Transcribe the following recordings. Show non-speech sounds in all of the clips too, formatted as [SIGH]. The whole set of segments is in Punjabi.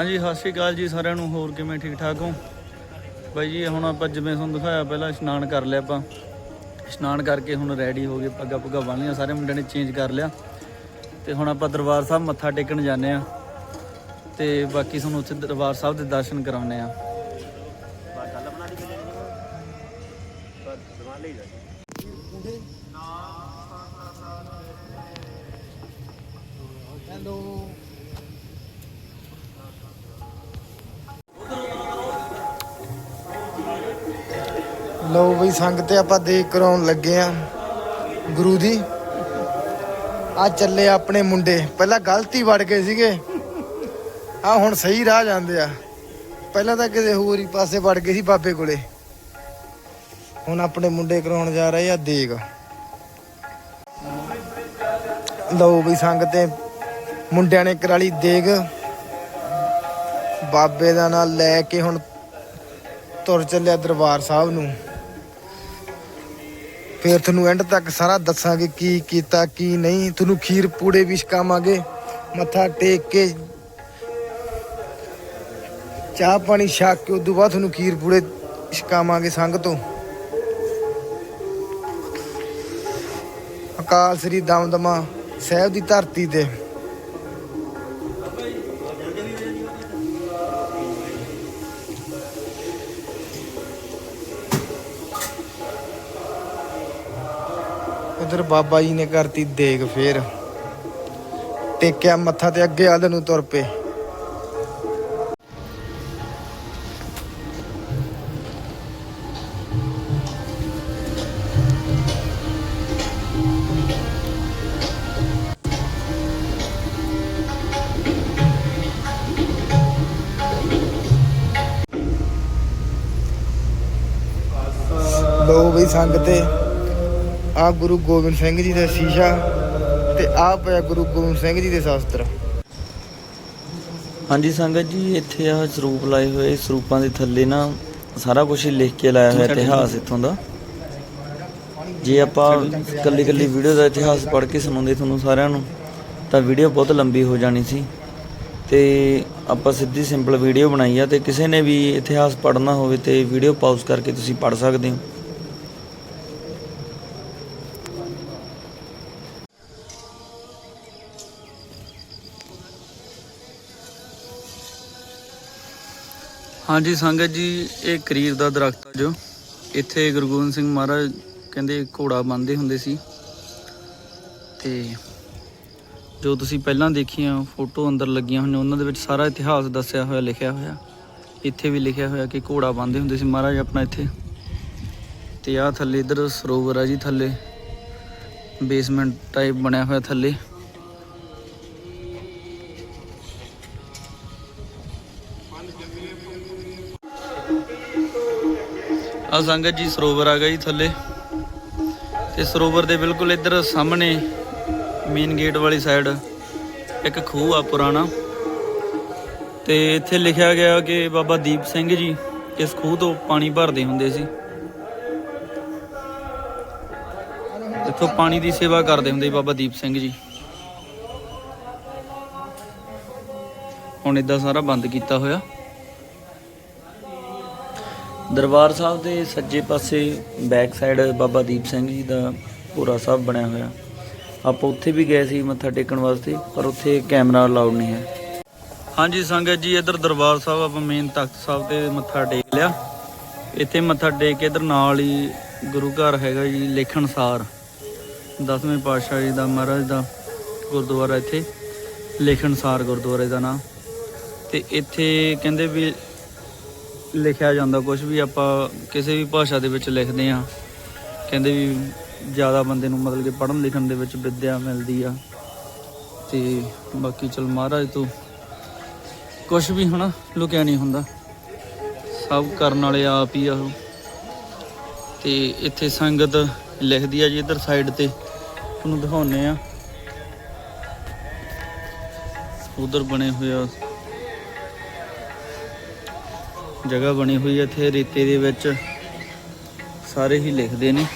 ਹਾਂਜੀ, ਸਤਿ ਸ਼੍ਰੀ ਅਕਾਲ ਜੀ ਸਾਰਿਆਂ ਨੂੰ, ਹੋਰ ਕਿਵੇਂ ਠੀਕ ਠਾਕ ਹੋ? ਬਾਈ ਜੀ, ਹੁਣ ਆਪਾਂ ਜਿਵੇਂ ਤੁਹਾਨੂੰ ਦਿਖਾਇਆ, ਪਹਿਲਾਂ ਇਸ਼ਨਾਨ ਕਰ ਲਿਆ ਆਪਾਂ। ਇਸ਼ਨਾਨ ਕਰਕੇ ਹੁਣ ਰੈਡੀ ਹੋ ਗਏ, ਪੱਗਾਂ ਪੁੱਗਾਂ ਬੰਨ ਲਈਆਂ, ਸਾਰੇ ਮੁੰਡਿਆਂ ਨੇ ਚੇਂਜ ਕਰ ਲਿਆ। ਤੇ ਹੁਣ ਆਪਾਂ ਦਰਬਾਰ ਸਾਹਿਬ ਮੱਥਾ ਟੇਕਣ ਜਾਂਦੇ ਆ ਤੇ ਬਾਕੀ ਤੁਹਾਨੂੰ ਉੱਥੇ ਦਰਬਾਰ ਸਾਹਿਬ ਦੇ ਦਰਸ਼ਨ ਕਰਾਉਣੇ ਆ ਲਓ ਬਈ ਸੰਗ ਤੇ ਆਪਾਂ ਦੇਖ ਕਰਾਉਣ ਲੱਗੇ ਆ ਗੁਰੂ ਦੀ। ਆ ਚੱਲੇ ਆਪਣੇ ਮੁੰਡੇ। ਪਹਿਲਾਂ ਗਲਤੀ ਵੜ ਗਏ ਸੀਗੇ। ਆ ਹੁਣ ਸਹੀ ਰਾਹ ਜਾਂਦੇ ਆ। ਪਹਿਲਾਂ ਤਾਂ ਕਿਸੇ ਹੋਰ ਹੀ ਪਾਸੇ ਵੜ ਗਏ ਸੀ ਬਾਬੇ ਕੋਲੇ। ਹੁਣ ਆਪਣੇ ਮੁੰਡੇ ਕਰਾਉਣ ਜਾ ਰਹੇ ਆ ਦੇਗ ਲਓ ਬਈ ਸੰਗ ਤੇ ਮੁੰਡਿਆਂ ਨੇ ਕਰਾਲੀ ਦੇਗ। ਬਾਬੇ ਦਾ ਨਾਂ ਲੈ ਕੇ ਹੁਣ ਤੁਰ ਚੱਲਿਆ ਦਰਬਾਰ ਸਾਹਿਬ ਨੂੰ। ਫਿਰ ਤੁਹਾਨੂੰ ਐਂਡ ਤੱਕ ਸਾਰਾ ਦੱਸਾਂਗੇ ਕੀ ਕੀਤਾ, ਕੀ ਨਹੀਂ। ਤੁਹਾਨੂੰ ਖੀਰ ਪੂੜੇ ਵੀ ਛਕਾਵਾਂਗੇ। ਮੱਥਾ ਟੇਕ ਕੇ ਚਾਹ ਪਾਣੀ ਛਕ ਕੇ ਉਦੋਂ ਬਾਅਦ ਤੁਹਾਨੂੰ ਖੀਰ ਪੂੜੇ ਛਕਾਵਾਂਗੇ ਸੰਗ ਤੋਂ। ਅਕਾਲ ਸ੍ਰੀ ਦਮਦਮਾ ਸਾਹਿਬ ਦੀ ਧਰਤੀ ਤੇ। ਉਧਰ ਬਾਬਾ ਜੀ ਨੇ ਕਰਤੀ ਦੇਗ ਫੇਰ। ਟੇਕਿਆ ਮੱਥਾ ਤੇ ਅੱਗੇ ਆਲ ਨੂੰ ਤੁਰ ਪਏ। ਲੋ ਬਈ ਸੰਗ ਤੇ। ਆ ਗੁਰੂ ਗੋਬਿੰਦ ਸਿੰਘ ਜੀ ਦਾ ਸ਼ੀਸ਼ਾ ਤੇ ਆ ਪਿਆ ਗੁਰੂ ਗੋਬਿੰਦ ਸਿੰਘ ਜੀ ਦੇ ਸ਼ਾਸਤਰ। ਹਾਂਜੀ ਸੰਗਤ ਜੀ, ਇੱਥੇ ਆ ਸਰੂਪ ਲਾਏ ਹੋਏ, ਸਰੂਪਾਂ ਦੇ ਥੱਲੇ ਨਾ ਸਾਰਾ ਕੁਝ ਲਿਖ ਕੇ ਲਾਇਆ ਹੋਇਆ ਇਤਿਹਾਸ ਇੱਥੋਂ ਦਾ। ਜੇ ਆਪਾਂ ਕੱਲੀ ਕੱਲੀ ਵੀਡੀਓ ਦਾ ਇਤਿਹਾਸ ਪੜ੍ਹ ਕੇ ਸੁਣਾਉਂਦੇ ਤੁਹਾਨੂੰ ਸਾਰਿਆਂ ਨੂੰ, ਤਾਂ ਵੀਡੀਓ ਬਹੁਤ ਲੰਬੀ ਹੋ ਜਾਣੀ ਸੀ। ਤੇ ਆਪਾਂ ਸਿੱਧੀ ਸਿੰਪਲ ਵੀਡੀਓ ਬਣਾਈ ਆ ਤੇ ਕਿਸੇ ਨੇ ਵੀ ਇਤਿਹਾਸ ਪੜ੍ਹਨਾ ਹੋਵੇ ਤੇ ਵੀਡੀਓ ਪਾਜ਼ ਕਰਕੇ ਤੁਸੀਂ ਪੜ੍ਹ ਸਕਦੇ ਹੋ। ਹਾਂਜੀ, ਸੰਗਤ ਜੀ, ਇਹ ਕਰੀਰ ਦਾ ਦਰਖਤ ਆ ਜੋ। ਇੱਥੇ ਗੁਰੂ ਗੋਬਿੰਦ ਸਿੰਘ ਮਹਾਰਾਜ ਕਹਿੰਦੇ ਘੋੜਾ ਬੰਨਦੇ ਹੁੰਦੇ ਸੀ। ਤੇ ਜੋ ਤੁਸੀਂ ਪਹਿਲਾਂ ਦੇਖੀਆਂ ਫੋਟੋ ਅੰਦਰ ਲੱਗੀਆਂ ਹੋਈਆਂ, ਉਹਨਾਂ ਦੇ ਵਿੱਚ ਸਾਰਾ ਇਤਿਹਾਸ ਦੱਸਿਆ ਹੋਇਆ, ਲਿਖਿਆ ਹੋਇਆ। ਇੱਥੇ ਵੀ ਲਿਖਿਆ ਹੋਇਆ ਕਿ ਘੋੜਾ ਬੰਨਦੇ ਹੁੰਦੇ ਸੀ ਮਹਾਰਾਜ ਆਪਣਾ ਇੱਥੇ। ਤੇ ਆਹ ਥੱਲੇ ਇਧਰ ਸਰੋਵਰ ਆ ਜੀ ਥੱਲੇ। ਬੇਸਮੈਂਟ ਟਾਈਪ ਬਣਿਆ ਹੋਇਆ ਥੱਲੇ। ਆ ਸੰਗਤ ਜੀ ਸਰੋਵਰ ਆ ਗਿਆ ਜੀ ਥੱਲੇ। ਤੇ ਸਰੋਵਰ ਦੇ ਬਿਲਕੁਲ ਇੱਧਰ ਸਾਹਮਣੇ ਮੇਨ ਗੇਟ ਵਾਲੀ ਸਾਈਡ ਇੱਕ ਖੂਹ ਆ ਪੁਰਾਣਾ। ਤੇ ਇੱਥੇ ਲਿਖਿਆ ਗਿਆ ਕਿ ਬਾਬਾ ਦੀਪ ਸਿੰਘ ਜੀ ਇਸ ਖੂਹ ਤੋਂ ਪਾਣੀ ਭਰਦੇ ਹੁੰਦੇ ਸੀ। ਇੱਥੋਂ ਪਾਣੀ ਦੀ ਸੇਵਾ ਕਰਦੇ ਹੁੰਦੇ ਸੀ ਬਾਬਾ ਦੀਪ ਸਿੰਘ ਜੀ। ਹੁਣ ਇਦਾਂ ਸਾਰਾ ਬੰਦ ਕੀਤਾ ਹੋਇਆ। ਦਰਬਾਰ ਸਾਹਿਬ ਦੇ ਸੱਜੇ ਪਾਸੇ ਬੈਕ ਸਾਈਡ ਬਾਬਾ ਦੀਪ ਸਿੰਘ ਜੀ ਦਾ ਪੂਰਾ ਸਾਹਿਬ ਬਣਿਆ ਹੋਇਆ। ਆਪਾਂ ਉੱਥੇ ਵੀ ਗਏ ਸੀ ਮੱਥਾ ਟੇਕਣ ਵਾਸਤੇ, ਪਰ ਉੱਥੇ ਕੈਮਰਾ ਅਲਾਉਡ ਨਹੀਂ ਹੈ। ਹਾਂਜੀ ਸੰਗਤ ਜੀ, ਇੱਧਰ ਦਰਬਾਰ ਸਾਹਿਬ, ਆਪਾਂ ਮੇਨ ਤਖਤ ਸਾਹਿਬ ਤੇ ਮੱਥਾ ਟੇਕ ਲਿਆ। ਇੱਥੇ ਮੱਥਾ ਟੇਕ ਕੇ ਇੱਧਰ ਨਾਲ ਹੀ ਗੁਰੂ ਘਰ ਹੈਗਾ ਜੀ ਲੇਖਣਸਾਰ ਦਸਵੇਂ ਪਾਤਸ਼ਾਹ ਜੀ ਦਾ, ਮਹਾਰਾਜ ਦਾ ਗੁਰਦੁਆਰਾ ਇੱਥੇ ਲੇਖਣਸਾਰ ਗੁਰਦੁਆਰੇ ਦਾ ਨਾਮ ਤੇ ਇੱਥੇ ਕਹਿੰਦੇ ਵੀ ਲਿਖਿਆ ਜਾਂਦਾ ਕੁਝ ਵੀ ਆਪਾਂ ਕਿਸੇ ਵੀ ਭਾਸ਼ਾ ਦੇ ਵਿੱਚ ਲਿਖਦੇ ਆ ਕਹਿੰਦੇ ਵੀ ਜ਼ਿਆਦਾ ਬੰਦੇ ਨੂੰ ਮਤਲਬ ਕਿ ਪੜ੍ਹਨ ਲਿਖਣ ਦੇ ਵਿੱਚ ਵਿੱਦਿਆ ਮਿਲਦੀ ਆ, ਤੇ ਬਾਕੀ ਚਲ ਮਹਾਰਾਜ ਤੋਂ ਕੁਝ ਵੀ ਹਨਾ, ਲੁਕਿਆ ਨਹੀਂ ਹੁੰਦਾ। ਸਭ ਕਰਨ ਵਾਲੇ ਆਪ ਹੀ ਆ ਉਹ। ਤੇ ਇੱਥੇ ਸੰਗਤ ਲਿਖਦੀ ਆ ਜੀ ਇੱਧਰ ਸਾਈਡ ਤੇ, ਤੁਹਾਨੂੰ ਦਿਖਾਉਨੇ ਆ। ਉਧਰ ਬਣੇ ਹੋਏ ਆ ਜਗ੍ਹਾ ਬਣੀ ਹੋਈ ਹੈ ਇੱਥੇ ਰੇਤੇ ਦੇ ਵਿੱਚ। ਸਾਰੇ ਹੀ ਲਿਖਦੇ ਨੇ।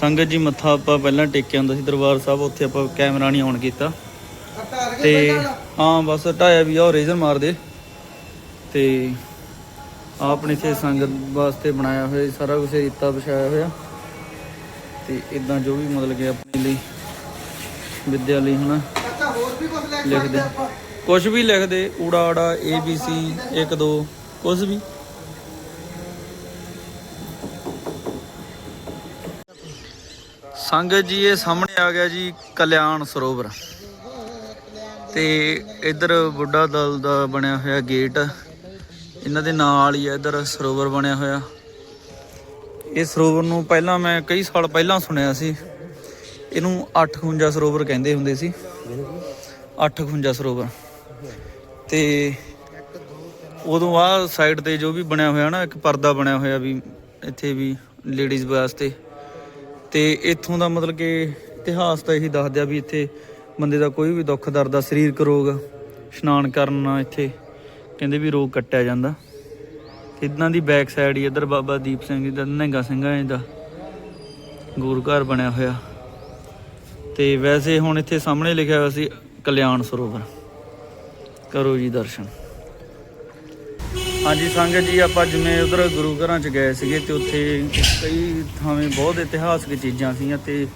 ਸੰਗਤ ਜੀ ਮੱਥਾ ਆਪਾਂ ਪਹਿਲਾਂ ਟੇਕਿਆ ਹੁੰਦਾ ਸੀ ਦਰਬਾਰ ਸਾਹਿਬ ਉੱਥੇ ਆਪਾਂ ਕੈਮਰਾ ਨਹੀਂ ਆਨ ਕੀਤਾ। ਤੇ ਹਾਂ ਬਸ ਢਾਇਆ ਵੀ ਆ ਰੇਜ਼ਰ ਮਾਰ ਦੇ ਤੇ ਆਪਣੇ ਇੱਥੇ ਸੰਗਤ ਵਾਸਤੇ ਬਣਾਇਆ ਹੋਇਆ ਸਾਰਾ ਕੁਝ ਰੀਤਾ ਵਿਛਾਇਆ ਹੋਇਆ। ਤੇ ਇਦਾਂ ਜੋ ਵੀ ਮਤਲਬ ਕਿ ਆਪਣੇ ਲਈ ਵਿਦਿਆ ਲਈ ਹਨਾ ਅੱਛਾ ਹੋਰ ਵੀ ਕੁਝ ਲੈ ਕੇ ਲਿਖਦੇ। ਆਪਾਂ? ਕੁਝ ਵੀ ਲਿਖਦੇ, ਊੜਾ ਆੜਾ ਏ ਬੀ ਸੀ 1 2 ਕੁਝ ਵੀ। ਸੰਗਤ ਜੀ, ਇਹ ਸਾਹਮਣੇ ਆ ਗਿਆ ਜੀ, ਕਲਿਆਣ ਸਰੋਵਰ। ਤੇ ਇੱਧਰ ਬੁੱਢਾ ਦਲ ਦਾ ਬਣਿਆ ਹੋਇਆ ਗੇਟ। ਇਹਨਾਂ ਦੇ ਨਾਲ ਹੀ ਆ ਇੱਧਰ ਸਰੋਵਰ ਬਣਿਆ ਹੋਇਆ। ਇਹ ਸਰੋਵਰ ਨੂੰ ਪਹਿਲਾਂ ਮੈਂ ਕਈ ਸਾਲ ਪਹਿਲਾਂ ਸੁਣਿਆ ਸੀ। ਇਹਨੂੰ 8 ਸਰੋਵਰ ਕਹਿੰਦੇ ਹੁੰਦੇ ਸੀ। 8 ਸਰੋਵਰ। ਤੇ ਉਦੋਂ ਆ ਸਾਈਡ ਤੇ ਜੋ ਵੀ ਬਣਿਆ ਹੋਇਆ ਨਾ, ਇੱਕ ਪਰਦਾ ਬਣਿਆ ਹੋਇਆ ਵੀ ਇੱਥੇ ਵੀ ਲੇਡੀਜ਼ ਵਾਸਤੇ। ਤੇ ਇੱਥੋਂ ਦਾ ਮਤਲਬ ਕਿ ਇਤਿਹਾਸ ਤਾਂ ਇਹੀ ਦੱਸਦਿਆ ਵੀ ਇੱਥੇ ਬੰਦੇ ਦਾ ਕੋਈ ਵੀ ਦੁੱਖ, ਦਰਦ ਦਾ ਸਰੀਰਕ ਰੋਗ ਇਸ਼ਨਾਨ ਕਰਨ ਨਾਲ ਇੱਥੇ ਕਹਿੰਦੇ ਵੀ ਰੋਗ ਕੱਟਿਆ ਜਾਂਦਾ। ਇਦਾਂ ਦੀ ਬੈਕ ਸਾਈਡ ਹੀ ਇੱਧਰ ਬਾਬਾ ਦੀਪ ਸਿੰਘ ਜੀ ਦਾ, ਨਹਿੰਗਾ ਸਿੰਘਾਂ ਜੀ ਦਾ ਗੁਰੂ ਘਰ ਬਣਿਆ ਹੋਇਆ। ਤੇ ਵੈਸੇ ਹੁਣ ਇੱਥੇ ਸਾਹਮਣੇ ਲਿਖਿਆ ਹੋਇਆ ਸੀ ਕਲਿਆਣ ਸਰੋਵਰ। ਕਰੋ ਜੀ ਦਰਸ਼ਨ। ਹਾਂਜੀ ਸੰਗਤ ਜੀ ਆਪਾਂ ਜਿਵੇਂ ਉਧਰ ਗੁਰੂ ਘਰਾਂ ਚ ਗਏ ਸੀਗੇ ਤੇ ਉੱਥੇ ਕਈ ਥਾਵੇਂ ਬਹੁਤ ਇਤਿਹਾਸਕ ਚੀਜ਼ਾਂ ਸੀਗੀਆਂ ਤੇ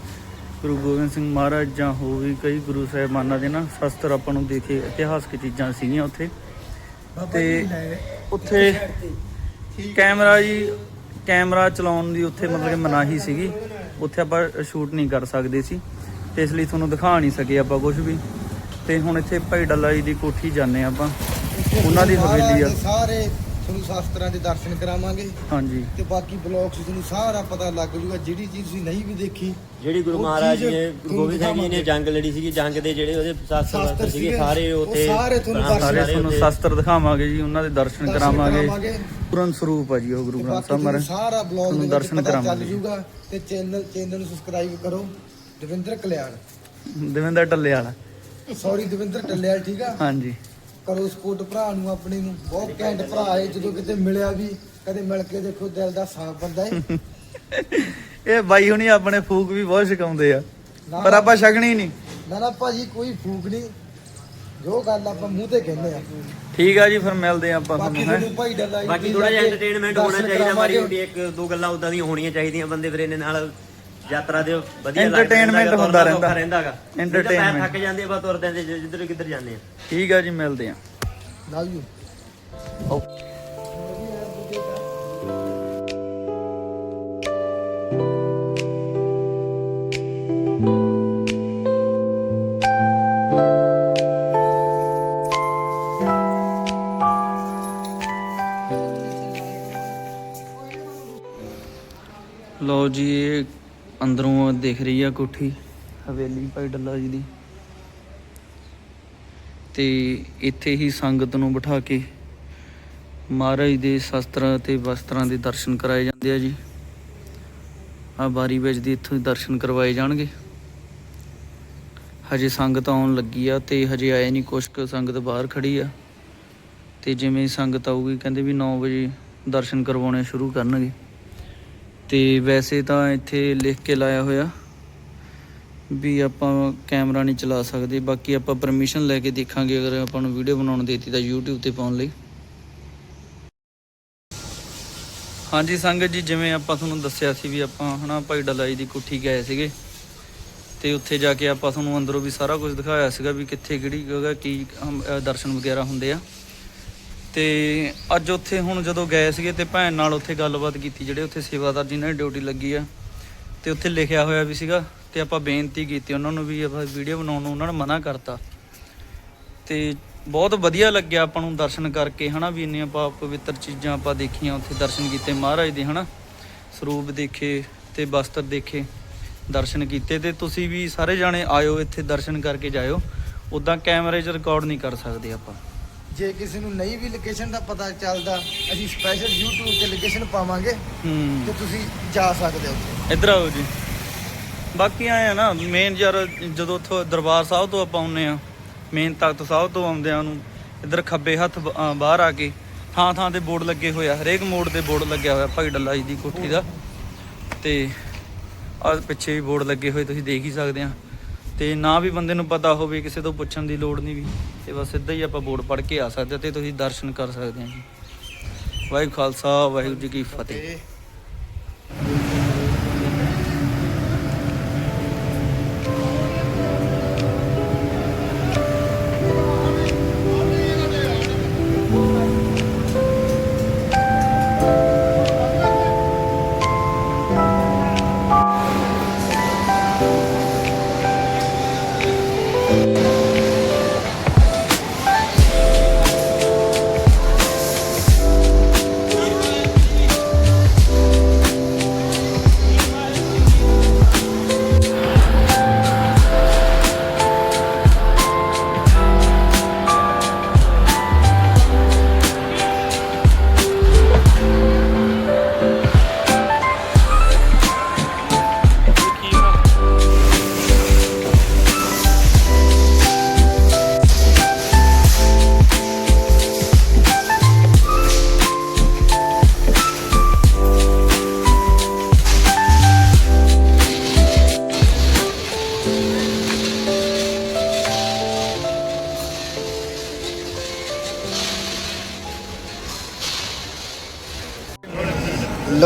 ਗੁਰੂ ਗੋਬਿੰਦ ਸਿੰਘ ਮਹਾਰਾਜ ਜਾਂ ਹੋ ਵੀ ਕਈ ਗੁਰੂ ਸਾਹਿਬਾਨਾਂ ਦੇ ਨਾ ਸ਼ਸਤਰ ਆਪਾਂ ਨੂੰ ਦੇਖੇ ਇਤਿਹਾਸਕ ਚੀਜ਼ਾਂ ਸੀਗੀਆਂ ਉੱਥੇ। ਤੇ ਉੱਥੇ ਕੈਮਰਾ ਜੀ ਕੈਮਰਾ ਚਲਾਉਣ ਦੀ ਉੱਥੇ ਮਤਲਬ ਕਿ ਮਨਾਹੀ ਸੀਗੀ। ਉੱਥੇ ਆਪਾਂ ਸ਼ੂਟ ਨਹੀਂ ਕਰ ਸਕਦੇ ਸੀ। ਤੇ ਇਸ ਲਈ ਤੁਹਾਨੂੰ ਦਿਖਾ ਨਹੀਂ ਸਕੇ ਆਪਾਂ ਕੁਝ ਵੀ। ਤੇ ਹੁਣ ਇੱਥੇ ਭਾਈ ਡੱਲਾ ਜੀ ਦੀ ਕੋਠੀ ਜਾਂਦੇ ਆਪਾਂ। ਉਹਨਾਂ ਦੀ ਹਵੇਲੀ ਆ। ਸਾਰੇ ਤੁਹਾਨੂੰ ਸ਼ਾਸਤਰਾਂ ਦੇ ਦਰਸ਼ਨ ਕਰਾਵਾਂਗੇ। ਹਾਂਜੀ। ਤੇ ਬਾਕੀ ਬਲੌਗਸ ਤੁਹਾਨੂੰ ਸਾਰਾ ਪਤਾ ਲੱਗ ਜੂਗਾ ਜਿਹੜੀ ਚੀਜ਼ ਤੁਸੀਂ ਨਹੀਂ ਵੀ ਦੇਖੀ ਜਿਹੜੀ ਗੁਰੂ ਮਹਾਰਾਜ ਜੀ ਨੇ ਗੋਬਿੰਦ ਸਿੰਘ ਜੀ ਨੇ। ਜੰਗ ਲੜੀ ਸੀਗੀ ਜੰਗ ਦੇ ਜਿਹੜੇ ਉਹਦੇ ਸ਼ਾਸਤਰ ਸੀਗੇ ਸਾਰੇ ਉਹ ਉੱਥੇ ਸਾਰੇ ਤੁਹਾਨੂੰ ਹਾਂ, ਦਰਸ਼ਨ ਸਾਰੇ ਤੁਹਾਨੂੰ ਉੱਥੇ- ਸ਼ਸਤਰ ਦਿਖਾਵਾਂਗੇ ਜੀ ਉਹਨਾਂ ਦੇ ਦਰਸ਼ਨ ਦਰਸ਼ਨ ਕਰਾਵਾਂਗੇ। ਪੂਰਨ ਸਰੂਪ ਆ ਜੀ ਉਹ ਗੁਰੂ ਗ੍ਰੰਥ ਸਾਹਿਬ ਮਹਾਰਾਜ। ਸਾਰਾ ਬਲੌਗ ਤੁਹਾਨੂੰ ਦਰਸ਼ਨ ਕਰਾਵਾਂਗੇ। ਜੂਗਾ। ਤੇ ਚੈਨਲ ਚੈਨਲ ਨੂੰ ਸਬਸਕ੍ਰਾਈਬ ਕਰੋ। ਦਵਿੰਦਰ ਕਲਿਆਣ। ਦਵਿੰਦਰ ਟੱਲੇ ਵਾਲਾ ਸੌਰੀ ਦਵਿੰਦਰ ਟੱਲਿਆਲ ਠੀਕ ਆ? ਹਾਂਜੀ। ਕਰੋ ਸਪੋਰਟ ਭਰਾ ਨੂੰ ਆਪਣੇ ਨੂੰ। ਬਹੁਤ ਘੈਂਟ ਭਰਾ ਹੈ ਜਦੋਂ ਕਿਤੇ ਮਿਲਿਆ ਵੀ ਕਦੇ ਮਿਲ ਕੇ ਦੇਖੋ ਦਿਲ ਦਾ ਸਾਫ਼ ਬੰਦਾ ਹੈ। [LAUGHS] ਇਹ ਬਾਈ ਹੁਣੀ ਆਪਣੇ ਫੂਕ ਵੀ ਬਹੁਤ ਛਕਾਉਂਦੇ ਆ। ਪਰ ਆਪਾਂ ਛਕਣੀ ਨਹੀਂ। ਨਾ ਨਾ ਭਾਜੀ ਕੋਈ ਫੂਕ ਨਹੀਂ। ਜੋ ਗੱਲ ਆਪਾਂ ਮੂੰਹ ਤੇ ਕਹਿੰਦੇ ਆ। ਠੀਕ ਆ ਜੀ ਫਿਰ ਮਿਲਦੇ ਆ ਆਪਾਂ ਬਾਕੀ ਤੁਹਾਨੂੰ ਭਾਈ ਡੱਲਾ ਥੋੜਾ ਜਿਹਾ ਐਂਟਰਟੇਨਮੈਂਟ ਹੋਣਾ ਚਾਹੀਦਾ ਮਾਰੀ ਇੱਕ ਦੋ ਗੱਲਾਂ ਉਦਾਂ ਦੀਆਂ ਹੋਣੀਆਂ ਚਾਹੀਦੀਆਂ ਬੰਦੇ ਫਿਰ ਇਹਨੇ ਨਾਲ ਯਾਤਰਾ ਦੇ ਵਧੀਆ Entertainment ਹੁੰਦਾ ਤੁਰਨਾ ਸੌਖਾ ਰਹਿੰਦਾ। ਰਹਿੰਦਾਗਾ Entertainment। ਥੱਕ ਜਾਂਦੇ ਆ ਬਸ ਤੁਰਦੇ ਤੇ ਜਿੱਧਰ ਕਿੱਧਰ ਜਾਂਦੇ ਆ। ਠੀਕ ਆ ਜੀ ਮਿਲਦੇ ਆ। ਲਵ ਯੂ ਲਓ ਜੀ ਇਹ ਅੰਦਰੋਂ ਦਿਖ ਰਹੀ ਆ ਕੋਠੀ, ਹਵੇਲੀ ਭਾਈ ਡੱਲਾ ਜੀ ਦੀ। ਤੇ ਇੱਥੇ ਹੀ ਸੰਗਤ ਨੂੰ ਬਿਠਾ ਕੇ ਮਹਾਰਾਜ ਦੇ ਸ਼ਸਤਰਾਂ ਤੇ ਵਸਤਰਾਂ ਦੇ ਦਰਸ਼ਨ ਕਰਾਏ ਜਾਂਦੇ ਆ ਜੀ। ਆ ਬਾਰੀ ਵਿੱਚ ਦੀ ਇੱਥੋਂ ਦਰਸ਼ਨ ਕਰਵਾਏ ਜਾਣਗੇ। ਹਜੇ ਸੰਗਤ ਆਉਣ ਲੱਗੀ ਆ ਤੇ ਹਜੇ ਆਏ ਨਹੀਂ ਕੁਛ ਕੁ, ਸੰਗਤ ਬਾਹਰ ਖੜੀ ਆ। ਤੇ ਜਿਵੇਂ ਸੰਗਤ ਆਊਗੀ, ਕਹਿੰਦੇ ਵੀ 9 ਵਜੇ ਦਰਸ਼ਨ ਕਰਵਾਉਣੇ ਸ਼ੁਰੂ ਕਰਨਗੇ। ਤੇ ਵੈਸੇ ਤਾਂ ਇੱਥੇ ਲਿਖ ਕੇ ਲਾਇਆ ਹੋਇਆ ਵੀ ਆਪਾਂ ਕੈਮਰਾ ਨਹੀਂ ਚਲਾ ਸਕਦੇ। ਬਾਕੀ ਆਪਾਂ ਪਰਮਿਸ਼ਨ ਲੈ ਕੇ ਦੇਖਾਂਗੇ ਅਗਰ ਆਪਾਂ ਨੂੰ ਵੀਡੀਓ ਬਣਾਉਣ ਦੇਤੀ ਤਾਂ YouTube ਤੇ ਪਾਉਣ ਲਈ। ਹਾਂਜੀ ਸੰਗਤ ਜੀ, ਜਿਵੇਂ ਆਪਾਂ ਤੁਹਾਨੂੰ ਦੱਸਿਆ ਸੀ ਵੀ ਆਪਾਂ ਹਨਾ ਭਾਈ ਡਲਾਈ ਦੀ ਕੁੱਠੀ ਗਏ ਸੀਗੇ ਤੇ ਉੱਥੇ ਜਾ ਕੇ ਆਪਾਂ ਤੁਹਾਨੂੰ ਅੰਦਰੋਂ ਵੀ ਸਾਰਾ ਕੁਝ ਦਿਖਾਇਆ ਸੀਗਾ ਵੀ ਕਿੱਥੇ ਕਿਹੜੀ ਜਗ੍ਹਾ ਕੀ ਦਰਸ਼ਨ ਵਗੈਰਾ ਹੁੰਦੇ ਆ। ਤੇ ਅੱਜ ਉੱਥੇ ਹੁਣ ਜਦੋਂ ਗਏ ਸੀਗੇ ਤੇ ਭੈਣ ਨਾਲ ਉੱਥੇ ਗੱਲਬਾਤ ਕੀਤੀ, ਜਿਹੜੇ ਉੱਥੇ ਸੇਵਾਦਾਰ ਜਿਨ੍ਹਾਂ ਦੀ ਡਿਊਟੀ ਲੱਗੀ ਆ, ਤੇ ਉੱਥੇ ਲਿਖਿਆ ਹੋਇਆ ਵੀ ਸੀਗਾ ਤੇ ਆਪਾਂ ਬੇਨਤੀ ਕੀਤੀ ਉਹਨਾਂ ਨੂੰ ਵੀ ਆਪਾਂ ਵੀਡੀਓ ਬਣਾਉਣ ਨੂੰ ਉਹਨਾਂ ਨੇ ਮਨਾ ਕਰਤਾ। ਤੇ ਬਹੁਤ ਵਧੀਆ ਲੱਗਿਆ ਆਪਾਂ ਨੂੰ ਦਰਸ਼ਨ ਕਰਕੇ, ਹਨਾ ਵੀ ਇੰਨੀਆਂ ਆਪਾਂ ਪਵਿੱਤਰ ਚੀਜ਼ਾਂ ਆਪਾਂ ਦੇਖੀਆਂ, ਉੱਥੇ ਦਰਸ਼ਨ ਕੀਤੇ, ਮਹਾਰਾਜ ਦੇ, ਹਨਾ। ਸਰੂਪ ਦੇਖੇ ਤੇ ਬਸਤਰ ਦੇਖੇ, ਦਰਸ਼ਨ ਕੀਤੇ ਤੇ ਤੁਸੀਂ ਵੀ ਸਾਰੇ ਜਾਣੇ ਆਇਓ ਇੱਥੇ ਦਰਸ਼ਨ ਕਰਕੇ ਜਾਇਓ। ਉਦਾਂ ਕੈਮਰੇ 'ਚ ਰਿਕਾਰਡ ਨਹੀਂ ਕਰ ਸਕਦੇ ਆਪਾਂ। ਜੇ ਕਿਸੇ ਨੂੰ ਨਹੀਂ ਵੀ ਲੋਕੇਸ਼ਨ ਦਾ ਪਤਾ ਚੱਲਦਾ ਅਸੀਂ ਸਪੈਸ਼ਲ YouTube ਤੇ ਲੋਕੇਸ਼ਨ ਪਾਵਾਂਗੇ ਹੂੰ। ਤੇ ਤੁਸੀਂ ਜਾ ਸਕਦੇ ਹੋ ਉੱਥੇ। ਇੱਧਰ ਆਓ ਜੀ। ਬਾਕੀ ਆਏ ਆ ਨਾ ਮੇਨ ਯਾਰ ਜਦੋਂ ਉੱਥੋਂ ਦਰਬਾਰ ਸਾਹਿਬ ਤੋਂ ਆਪਾਂ ਆਉਂਦੇ ਆ ਮੇਨ ਤਖਤ ਸਾਹਿਬ ਤੋਂ ਆਉਂਦੇ ਆ ਨੂੰ ਇੱਧਰ ਖੱਬੇ ਹੱਥ ਬ- ਬਾਹਰ ਆ ਕੇ ਥਾਂ ਥਾਂ ਤੇ ਬੋਰਡ ਲੱਗੇ ਹੋਏ ਆ ਹਰੇਕ ਮੋੜ ਤੇ ਬੋਰਡ ਲੱਗਿਆ ਹੋਇਆ ਭਾਈ ਡੱਲਾ ਜੀ ਦੀ ਕੋਠੀ ਦਾ। ਤੇ ਆ ਪਿੱਛੇ ਵੀ ਬੋਰਡ ਲੱਗੇ ਹੋਏ ਤੁਸੀਂ ਦੇਖ ਹੀ ਸਕਦੇ ਆ। ਤੇ ਨਾ ਵੀ ਬੰਦੇ ਨੂੰ ਪਤਾ ਹੋਵੇ, ਕਿਸੇ ਤੋਂ ਪੁੱਛਣ ਦੀ ਲੋੜ ਨਹੀਂ ਵੀ। ਤੇ ਬਸ ਸਿੱਧਾ ਹੀ ਆਪਾਂ ਬੋਰਡ ਪੜ੍ਹ ਕੇ ਆ ਸਕਦੇ ਹਾਂ ਤੇ ਤੁਸੀਂ ਦਰਸ਼ਨ ਕਰ ਸਕਦੇ ਹਾਂ ਜੀ। ਵਾਹਿਗੁਰੂ ਖਾਲਸਾ, ਵਾਹਿਗੁਰੂ ਜੀ ਕੀ ਫਤਿਹ।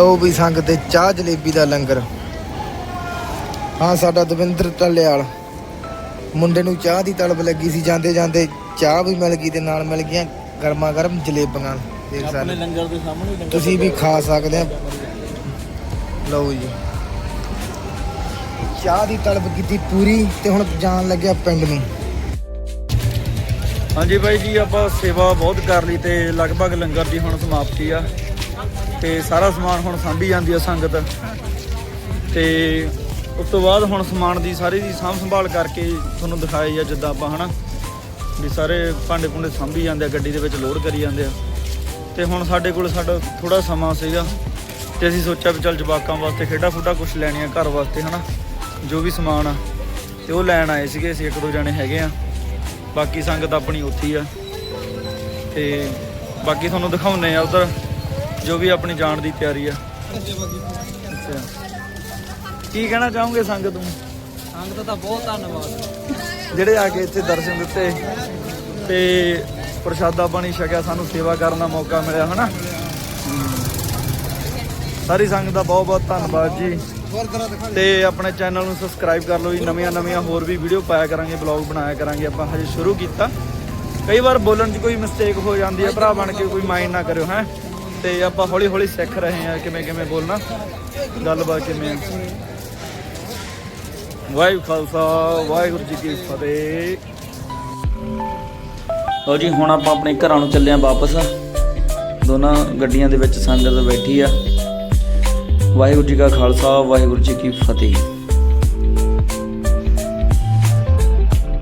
ਲਓ ਵੀ ਸੰਗ ਤੇ ਚਾਹ ਜਲੇਬੀ ਦਾ ਲੰਗਰ। ਹਾਂ ਸਾਡਾ ਦਵਿੰਦਰ ਟੱਲਿਆਲ। ਮੁੰਡੇ ਨੂੰ ਚਾਹ ਦੀ ਤਲਬ ਲੱਗੀ ਸੀ ਜਾਂਦੇ ਜਾਂਦੇ ਚਾਹ ਵੀ ਮਿਲ ਗਈ ਤੇ ਨਾਲ ਮਿਲ ਗਈਆਂ ਗਰਮਾ ਗਰਮ ਜਲੇਬੀਆਂ। ਦੇਖ ਸਕਦੇ ਲੰਗਰ ਦੇ ਸਾਹਮਣੇ ਤੁਸੀਂ ਵੀ ਖਾ ਸਕਦੇ ਆ ਲਓ ਜੀ। ਚਾਹ ਦੀ ਤਲਬ ਕੀਤੀ ਪੂਰੀ ਤੇ ਹੁਣ ਜਾਣ ਲੱਗਿਆ ਪਿੰਡ ਨੂੰ। ਹਾਂਜੀ ਬਾਈ ਜੀ ਆਪਾਂ ਸੇਵਾ ਬਹੁਤ ਕਰ ਲਈ ਤੇ ਲਗਭਗ ਲੰਗਰ ਦੀ ਹੁਣ ਸਮਾਪਤੀ ਆ। ਤੇ ਸਾਰਾ ਸਮਾਨ ਹੁਣ ਸਾਂਭੀ ਜਾਂਦੀ ਆ ਸੰਗਤ। ਤੇ ਉਸ ਤੋਂ ਬਾਅਦ ਹੁਣ ਸਮਾਨ ਦੀ ਸਾਰੀ ਦੀ ਸਾਂਭ ਸੰਭਾਲ ਕਰਕੇ ਤੁਹਾਨੂੰ ਦਿਖਾਈ ਆ ਜਿੱਦਾਂ ਆਪਾਂ, ਹਨਾ? ਵੀ ਸਾਰੇ ਭਾਂਡੇ ਭੁੰਡੇ ਸਾਂਭੀ ਜਾਂਦੇ ਆ, ਗੱਡੀ ਦੇ ਵਿੱਚ ਲੋਡ ਕਰੀ ਜਾਂਦੇ ਆ। ਤੇ ਹੁਣ ਸਾਡੇ ਕੋਲ ਸਾਡਾ ਥੋੜਾ ਸਮਾਂ ਸੀਗਾ ਤੇ ਅਸੀਂ ਸੋਚਿਆ ਵੀ ਚੱਲ ਜਵਾਕਾਂ ਵਾਸਤੇ ਖੇਡਾਂ ਖੁੱਡਾ ਕੁਝ ਲੈਣੀਆਂ ਘਰ ਵਾਸਤੇ, ਹਨਾ? ਜੋ ਵੀ ਸਮਾਨ ਆ, ਤੇ ਉਹ ਲੈਣ ਆਏ ਸੀਗੇ ਅਸੀਂ, ਇੱਕ ਦੋ ਜਣੇ ਹੈਗੇ ਆ। ਬਾਕੀ ਸੰਗਤ ਆਪਣੀ ਉੱਥੇ ਆ। ਤੇ ਬਾਕੀ ਤੁਹਾਨੂੰ ਦਿਖਾਉਨੇ ਆ ਉਧਰ। ਜੋ ਵੀ ਆਪਣੀ ਜਾਣ ਦੀ ਤਿਆਰੀ ਆ। ਅੱਛਾ। ਕੀ ਕਹਿਣਾ ਚਾਹੋਗੇ ਸੰਗਤ ਨੂੰ? ਸੰਗਤ ਦਾ ਬਹੁਤ ਧੰਨਵਾਦ। ਜਿਹੜੇ ਆ ਕੇ ਇੱਥੇ ਦਰਸ਼ਨ ਦਿੱਤੇ ਤੇ ਪ੍ਰਸ਼ਾਦਾ ਪਾਣੀ ਛਕਿਆ ਸਾਨੂੰ ਸੇਵਾ ਕਰਨ ਦਾ ਮੌਕਾ ਮਿਲਿਆ ਹਨਾ। ਸਾਰੀ ਸੰਗਤ ਦਾ ਬਹੁਤ ਬਹੁਤ ਧੰਨਵਾਦ ਜੀ। ਤੇ ਆਪਣੇ ਚੈਨਲ ਨੂੰ ਸਬਸਕ੍ਰਾਈਬ ਕਰ ਲਓ ਜੀ। ਨਵੀਆਂ ਨਵੀਆਂ ਹੋਰ ਵੀ ਵੀਡੀਓ ਪਾਇਆ ਕਰਾਂਗੇ ਬਲੌਗ ਬਣਾਇਆ ਕਰਾਂਗੇ। ਆਪਾਂ ਹਜੇ ਸ਼ੁਰੂ ਕੀਤਾ। ਕਈ ਵਾਰ ਬੋਲਣ 'ਚ ਕੋਈ ਮਿਸਟੇਕ ਹੋ ਜਾਂਦੀ ਹੈ ਭਰਾ ਬਣ ਕੇ ਕੋਈ ਮਾਈਂਡ ਨਾ ਕਰਿਓ ਹੈ? ਤੇ ਆਪਾਂ ਹੌਲੀ ਹੌਲੀ ਸਿੱਖ ਰਹੇ ਹਾਂ ਕਿਵੇਂ ਕਿਵੇਂ ਬੋਲਣਾ। ਗੱਲਬਾਤ ਕਿਵੇਂ ਵਾਹਿਗੁਰੂ ਖਾਲਸਾ, ਵਾਹਿਗੁਰੂ ਜੀ ਕੀ ਫਤਿਹ। ਲਓ ਜੀ, ਹੁਣ ਆਪਾਂ ਆਪਣੇ ਘਰਾਂ ਨੂੰ ਚੱਲੇ ਆਂ ਵਾਪਸ। ਦੋਨਾਂ ਗੱਡੀਆਂ ਦੇ ਵਿੱਚ ਸੰਗਤ ਬੈਠੀ ਆ। ਵਾਹਿਗੁਰੂ ਜੀ ਕਾ ਖਾਲਸਾ, ਵਾਹਿਗੁਰੂ ਜੀ ਕੀ ਫਤਿਹ।